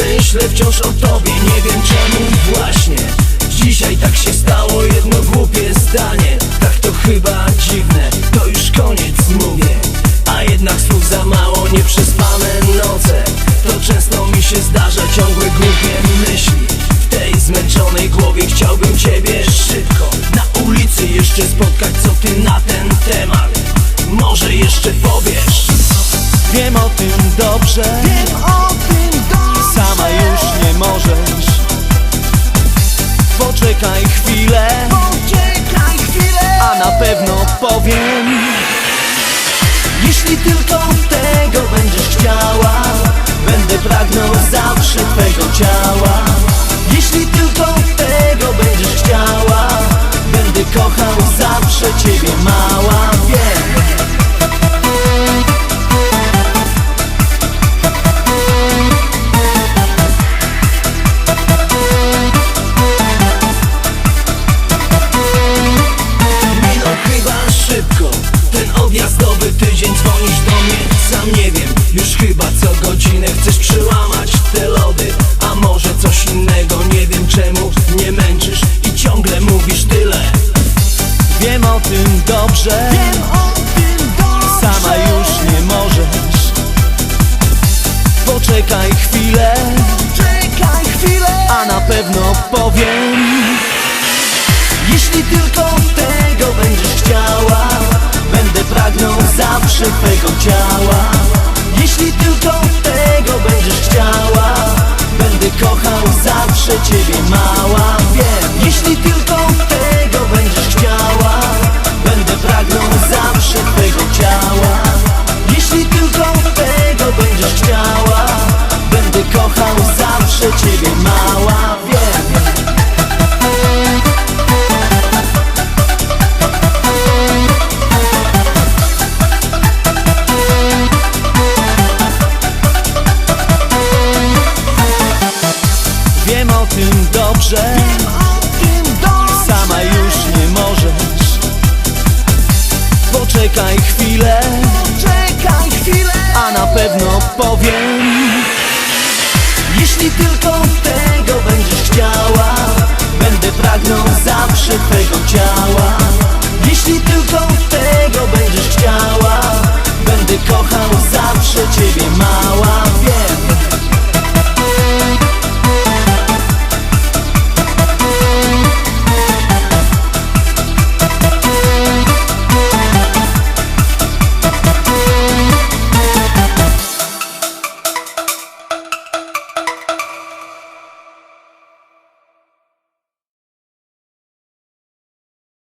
Myślę wciąż o tobie, nie wiem czemu właśnie. Dzisiaj tak się stało, jedno głupie zdanie. Tak to chyba dziwne, to już koniec mówię. A jednak słów za mało, nieprzespane noce. To często mi się zdarza, ciągłe głupie myśli. W tej zmęczonej głowie chciałbym ciebie szybko Na ulicy jeszcze spotkać, co ty na ten temat? Może jeszcze powiesz? Wiem o tym dobrze. Wiem o pewno powiem. Jeśli tylko Sam nie wiem, już chyba co godzinę Chcesz przełamać te lody A może coś innego, nie wiem czemu Nie męczysz i ciągle mówisz tyle. Wiem o tym dobrze. Wiem o tym dobrze. Sama już nie możesz. Poczekaj chwilę. Czekaj chwilę. A na pewno powiem. Jeśli tylko love